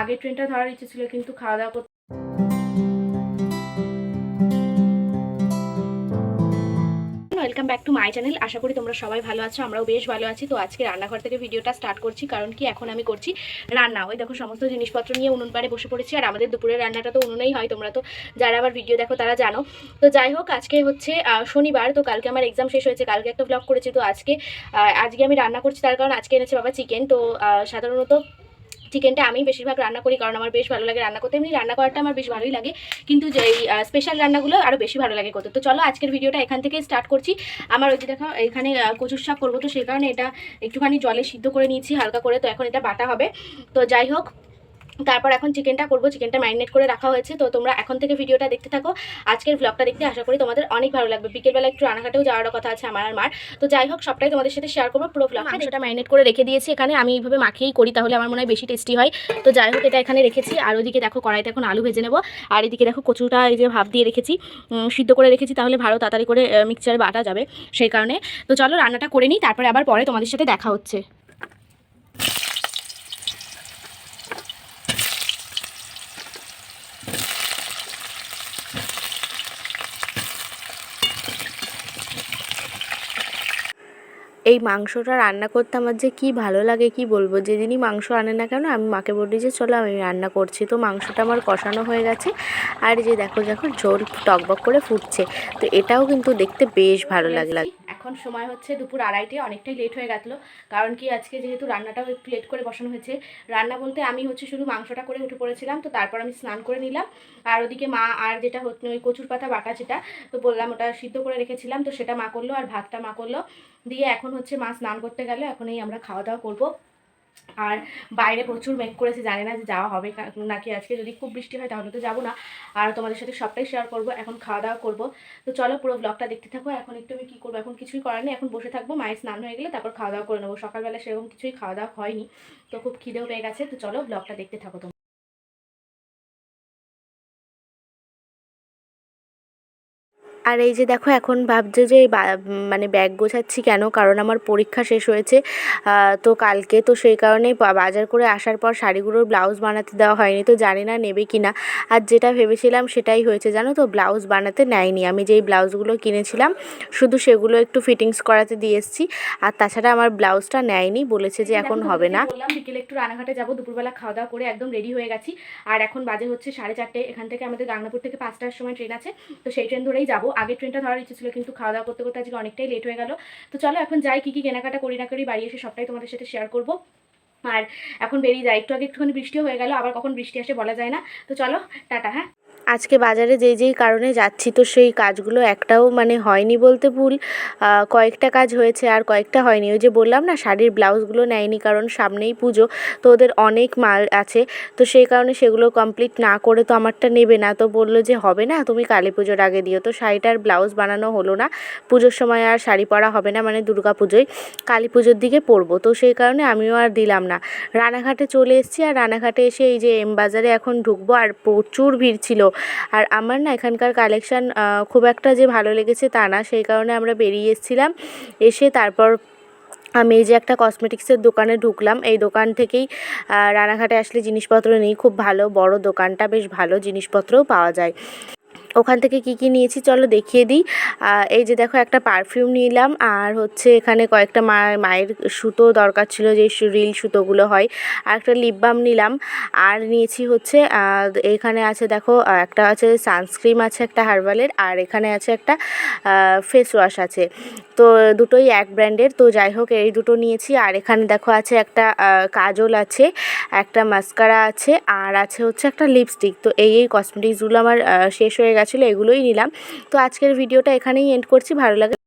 আগের ট্রেনটা ধরার ইচ্ছে ছিল, কিন্তু খাওয়া দাওয়া করতে welcome back to my channel আশা করি তোমরা সবাই ভালো আছো, আমরাও বেশ ভালো আছি। তো আজকে রান্নাঘর থেকে ভিডিওটা স্টার্ট করছি, কারণ কি এখন আমি করছি রান্না। ওই দেখো, সমস্ত জিনিসপত্র নিয়ে উনুন পাড়ে বসে পড়েছি, আর আমাদের দুপুরের রান্নাটা তো উনুনেই হয়, তোমরা তো যারা আবার ভিডিও দেখো তারা জানো। তো যাই হোক, আজকে হচ্ছে শনিবার, তো কালকে আমার এক্সাম শেষ হয়েছে, কালকে একটা ব্লগ করেছি। তো আজকে আজকে আমি রান্না করছি, তার কারণ আজকে এনেছে বাবা চিকেন তো সাধারণত চিকেনটা আমি বেশিরভাগ রান্না করি কারণ আমার বেশ ভালো লাগে রান্না করতে। এমনি রান্না করাটা আমার বেশ ভালোই লাগে। কিন্তু যে স্পেশাল রান্নাগুলো আরও বেশি ভালো লাগে করতে। তো চলো আজকের ভিডিওটা এখান থেকে স্টার্ট করছি। আমার ওই যে দেখো, এখানে কচুর শাক করব। তো সেই কারণে এটা একটুখানি জলে সিদ্ধ করে নিয়েছি হালকা করে। তো এখন এটা বাটা হবে। তো যাই হোক তারপর এখন চিকেনটা করব চিকেনটা ম্যারিনেট করে রাখা হয়েছে। তো তোমরা এখন থেকে ভিডিওটা দেখতে থাকো। আজকের ব্লগটা দেখতে আশা করি তোমাদের অনেক ভালো লাগবে। বিকেলবেলা একটু রানাঘাটেও যাওয়ার কথা আছে আমার আর মার। তো যাই হোক সবটাই তোমাদের সাথে শেয়ার করব। পুরো ব্লগটা মাংসটা ম্যারিনেট করে রেখে দিয়েছি এখানে। আমি এইভাবে মাখিয়েই করি তাহলে আমার মনে হয় বেশি টেস্টি হয়। তো যাই হোক এটা এখানে রেখেছি। আর ওদিকে দেখো কড়াইতে এখন আলু ভেজে নেব। আর এদিকে দেখো কচুটা এই যে ভাব দিয়ে রেখেছি। সিদ্ধ করে রেখেছি তাহলে ভালো তাড়াতাড়ি করে মিক্সচারে বাটা যাবে সেই কারণে। তো চলো রান্নাটা করে নিই তারপরে আবার পরে তোমাদের সাথে দেখা হচ্ছে। এই মাংসটা রান্না করতে আমার যে কী ভালো লাগে কি বলব? যেদিনই মাংস আনে না কেন আমি মাকে বলি যে চলো আমি রান্না করছি। তো মাংসটা আমার কষানো হয়ে গেছে। আর যে দেখো দেখো ঝোল টকবক করে ফুটছে। তো এটাও কিন্তু দেখতে বেশ ভালো লাগে এখন সময় হচ্ছে দুপুর আড়াইটে, অনেকটাই লেট হয়ে গেছিল কারণ কি আজকে যেহেতু রান্নাটাও একটু লেট করে বসানো হয়েছে। রান্না বলতে আমি হচ্ছে শুধু মাংসটা করে উঠে পড়েছিলাম, তো তারপর আমি স্নান করে নিলাম। আর ওদিকে মা আর যেটা হচ্ছে ওই কচুর পাতা বাটা যেটা, তো বললাম ওটা সিদ্ধ করে রেখেছিলাম, তো সেটা মা করল আর ভাতটা মা করল। দিয়ে এখন হচ্ছে মা স্নান করতে গেল, এখন এই আমরা খাওয়া দাওয়া করব। আর বাইরে প্রচুর মেঘ করেছে, জানি না যে যাওয়া হবে নাকি আজকে যদি খুব বৃষ্টি হয় তাহলে তো যাব না। আর তোমাদের সাথে সবটাই শেয়ার করব, এখন খাওয়া দাওয়া করব। তো চলো পুরো ব্লগটা দেখতে থাকো, এখন একটু আমি কী করব, এখন কিছুই করার নেই, এখন বসে থাকব, মায়ের স্নান হয়ে গেলে তারপর খাওয়া দাওয়া করে নেব। সকালবেলা সেরকম কিছুই খাওয়া দাওয়া হয়নি, তো খুব খিদেও হয়ে গেছে, তো চলো ব্লগটা দেখতে থাকো আর এই যে দেখো এখন ভাবছ যে মানে ব্যাগ গোছাচ্ছি কেন? কারণ আমার পরীক্ষা শেষ হয়েছে। তো কালকে তো সেই কারণে বাজার করে আসার পর শাড়িগুলোর ব্লাউজ বানাতে দেওয়া হয়নি। তো জানি না নেবে কি না আর যেটা ভেবেছিলাম সেটাই হয়েছে জানো তো? ব্লাউজ বানাতে নেয়নি। আমি যেই ব্লাউজগুলো কিনেছিলাম শুধু সেগুলো একটু ফিটিংস করাতে দিয়ে এসেছি। আর তাছাড়া আমার ব্লাউজটা নেয়নি। বলেছে যে এখন হবে না। বললাম বিকেলে একটু রানাঘাটে যাব দুপুরবেলা খাওয়া দাওয়া করে একদম রেডি হয়ে গেছি। আর এখন বাজে হচ্ছে সাড়ে চারটে। এখান থেকে আমাদের গাংনাপুর থেকে পাঁচটার সময় ট্রেন আছে। তো সেই ট্রেন ধরেই যাব। আগের ট্রেনটা ধরার ইচ্ছে ছিল, কিন্তু খাওয়া দাওয়া করতে করতে আজকে অনেকটাই লেট হয়ে গেল। তো চলো, এখন যাই, কী কী কেনাকাটা করি না করি, বাড়ি এসে সবটাই তোমাদের সাথে শেয়ার করব। আর এখন বেরিয়ে যাই, একটু আগে একটুখানি বৃষ্টিও হয়ে গেল, আবার কখন বৃষ্টি আসে বলা যায় না। তো চলো, টাটা হ্যাঁ? আজকে বাজারে যেই যেই কারণে যাচ্ছি, তো সেই কাজগুলো একটাও মানে হয়নি বলতে ভুল। কয়েকটা কাজ হয়েছে আর কয়েকটা হয়নি। ওই যে বললাম না, শাড়ির ব্লাউজগুলো নেয়নি কারণ সামনেই পুজো, তো ওদের অনেক মাল আছে। তো সেই কারণে সেগুলো কমপ্লিট না করে তো আমারটা নেবে না। তো বলল যে, হবে না, তুমি কালী পুজোর আগে দিও। তো শাড়িটার ব্লাউজ বানানো হলো না। পুজোর সময় আর শাড়ি পরা হবে না মানে দুর্গা পুজোয় কালী পুজোর দিকে পরবো। তো সেই কারণে আমিও আর দিলাম না। রানাঘাটে চলে এসেছি আর রানাঘাটে এসে এই যে এম বাজারে এখন ঢুকবো, আর প্রচুর ভিড় ছিল। আর আমার না এখানকার কালেকশান খুব একটা যে ভালো লেগেছে তা না। সেই কারণে আমরা বেরিয়ে এসেছিলাম। এসে তারপর আমি এই যে একটা কসমেটিক্সের দোকানে ঢুকলাম। এই দোকান থেকেই রানাঘাটে আসলে জিনিসপত্র নিই। খুব ভালো, বড় দোকানটা বেশ ভালো জিনিসপত্রও পাওয়া যায়। ওখান থেকে কি কি নিয়েছি চলো দেখিয়ে দিই। এই যে দেখো একটা পারফিউম নিলাম, আর হচ্ছে এখানে কয়েকটা মা, মায়ের সুতো দরকার ছিল, যে রিল সুতোগুলো হয়। আর একটা লিপ বাম নিলাম, আর নিয়েছি হচ্ছে এখানে আছে দেখো একটা আছে সানস্ক্রিম আছে একটা হার্বালের আর এখানে আছে একটা ফেস ওয়াশ আছে। তো দুটোই এক ব্র্যান্ডের তো যাই হোক, এই দুটো নিয়েছি, আর এখানে দেখো আছে একটা কাজল আছে, একটা মাস্কারা আছে, আর আছে হচ্ছে একটা লিপস্টিক তো এই এই কসমেটিক্সগুলো আমার শেষ হয়ে গেছিল এগুলোই নিলাম। তো আজকের ভিডিওটা এখানেই এন্ড করছি। ভালো লাগে